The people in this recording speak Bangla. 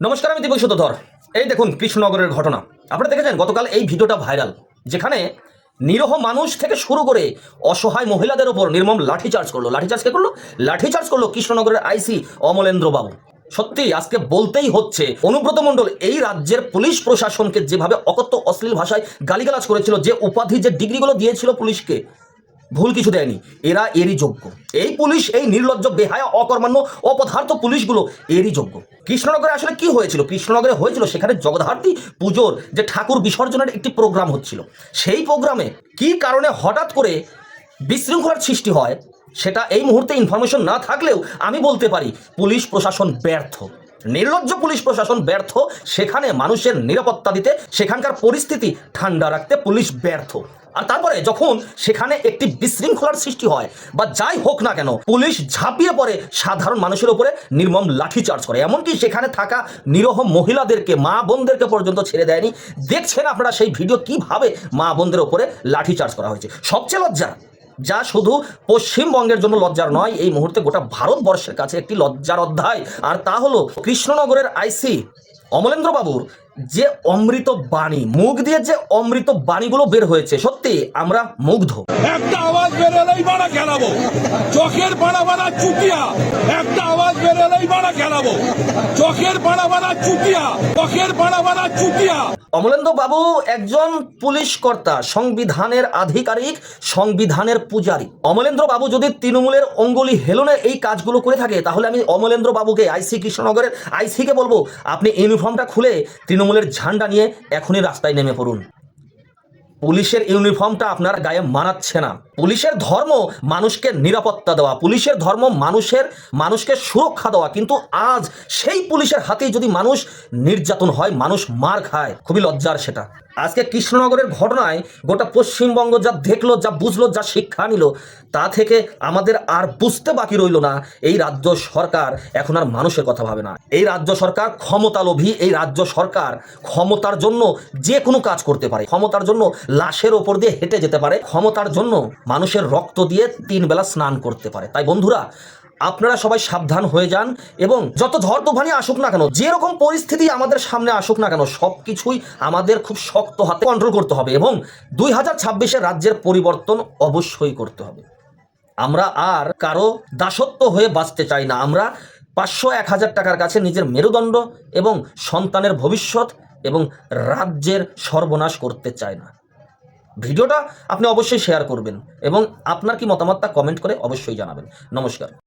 নমস্কার, আমি দীপক ধর এই দেখুন, কৃষ্ণনগরের ঘটনা। আপনারা দেখেছেন, গতকাল এই ভিডিওটা ভাইরাল, যেখানে নিরহ মানুষ থেকে শুরু করে অসহায় মহিলাদের ওপর নির্মম লাঠিচার্জ করল। লাঠিচার্জ কে করল? লাঠিচার্জ করল কৃষ্ণনগরের আইসি অমলেন্দ্র বাবু সত্যি, আজকে বলতেই হচ্ছে, অনুব্রত মণ্ডল এই রাজ্যের পুলিশ প্রশাসনকে যেভাবে অকথ্য, অশ্লীল ভাষায় গালিগালাজ করেছিল, যে উপাধি, যে ডিগ্রিগুলো দিয়েছিল পুলিশকে ভুল কিছু দেয়নি। এরা এরই যোগ্য। এই পুলিশ, এই নির্লজ্জ, বেহায়া অকর্মান্য অপদার্থ পুলিশগুলো এরই যোগ্য। কৃষ্ণনগরে আসলে কি হয়েছিল? কৃষ্ণনগরে হয়েছিল সেখানে জগদ্ধাত্রী পুজোর যে ঠাকুর বিসর্জনের একটি প্রোগ্রাম হচ্ছিল। সেই প্রোগ্রামে কি কারণে হঠাৎ করে বিশৃঙ্খলার সৃষ্টি হয়, সেটা এই মুহূর্তে ইনফরমেশন না থাকলেও আমি বলতে পারি, পুলিশ প্রশাসন ব্যর্থ। নির্লজ্জ পুলিশ প্রশাসন ব্যর্থ, সেখানে মানুষের নিরাপত্তা দিতে, সেখানকার পরিস্থিতি ঠান্ডা রাখতে পুলিশ ব্যর্থ। আর তারপরে যখন সেখানে একটি বিশৃঙ্খলার সৃষ্টি হয়, বা যাই হোক না কেন, পুলিশ ঝাঁপিয়ে পড়ে সাধারণ মানুষের উপরে নির্মম লাঠিচার্জ করে। এমনকি সেখানে থাকা নিরহ মহিলাদেরকে, মা বোনদেরকে পর্যন্ত ছেড়ে দেয়নি। দেখছেন আপনারা সেই ভিডিও কীভাবে মা বোনদের উপরে লাঠিচার্জ করা হয়েছে? সবচেয়ে লজ্জা যা শুধু পশ্চিমবঙ্গের জন্য লজ্জার নয়, এই মুহূর্তে গোটা ভারতবর্ষের কাছে একটি লজ্জার অধ্যায়। আর তা হলো, কৃষ্ণনগরের আইসি অমলেন্দ্র বাবুর যে অমৃত বাণী, মুখ দিয়ে যে অমৃত বাণীগুলো বের হয়েছে, সত্যি আমরা মুগ্ধ। একটা আওয়াজ বেরোলেই বাড়া খেলাবো। চোখের বাড়া বাড়া চুটিয়া একটা আওয়াজ বেরোলেই বাড়া খেলাবো। চোখের বাড়া বাড়া চুটিয়া চোখের বাড়া বাড়া চুটিয়া অমলেন্দ্র বাবু একজন পুলিশ কর্তা, সংবিধানের আধিকারিক, সংবিধানের পূজারী। অমলেন্দ্র বাবু যদি তৃণমূলের অঙ্গুলি হেলনে এই কাজগুলো করে থাকে, তাহলে আমি অমলেন্দ্র বাবুকে আইসি কৃষ্ণনগরের আইসিকে বলব, আপনি ইউনিফর্মটা খুলে তৃণমূলের ঝান্ডা নিয়ে এখনই রাস্তায় নেমে পড়ুন। পুলিশের ইউনিফর্মটা আপনার গায়ে মানাচ্ছে না। পুলিশের ধর্ম মানুষকে নিরাপত্তা দেওয়া, পুলিশের ধর্ম মানুষের, মানুষকে সুরক্ষা দেওয়া। কিন্তু আজ সেই পুলিশের হাতেই যদি মানুষ নির্যাতন হয়, মানুষ মার খায়, খুবই লজ্জার সেটা। আজকে কৃষ্ণনগরের ঘটনায় গোটা পশ্চিমবঙ্গ যা দেখল, যা বুঝলো, যা শিক্ষা নিল, তা থেকে আমাদের আর বুঝতে বাকি রইল না। এই রাজ্য সরকার এখন আর মানুষের কথা ভাবে না। এই রাজ্য সরকার ক্ষমতালোভী, এই রাজ্য সরকার ক্ষমতার জন্য যে কোনো কাজ করতে পারে। ক্ষমতার জন্য লাশের ওপর দিয়ে হেঁটে যেতে পারে। ক্ষমতার জন্য মানুষের রক্ত দিয়ে তিন বেলা স্নান করতে পারে। তাই বন্ধুরা, আপনারা সবাই সাবধান হয়ে যান এবং যত ঝড় তুফানি আসুক না কেন, যেরকম পরিস্থিতি আমাদের সামনে আসুক না কেন সব কিছুই আমাদের খুব শক্ত হাতে কন্ট্রোল করতে হবে এবং দুই হাজার ছাব্বিশে রাজ্যের পরিবর্তন অবশ্যই করতে হবে। আমরা আর কারও দাসত্ব হয়ে বাঁচতে চাই না। আমরা পাঁচশো এক হাজার টাকার কাছে নিজের মেরুদণ্ড এবং সন্তানের ভবিষ্যৎ এবং রাজ্যের সর্বনাশ করতে চাই না। ভিডিওটা আপনি অবশ্যই শেয়ার করবেন এবং আপনার কি মতামতটা কমেন্ট করে অবশ্যই জানাবেন। নমস্কার।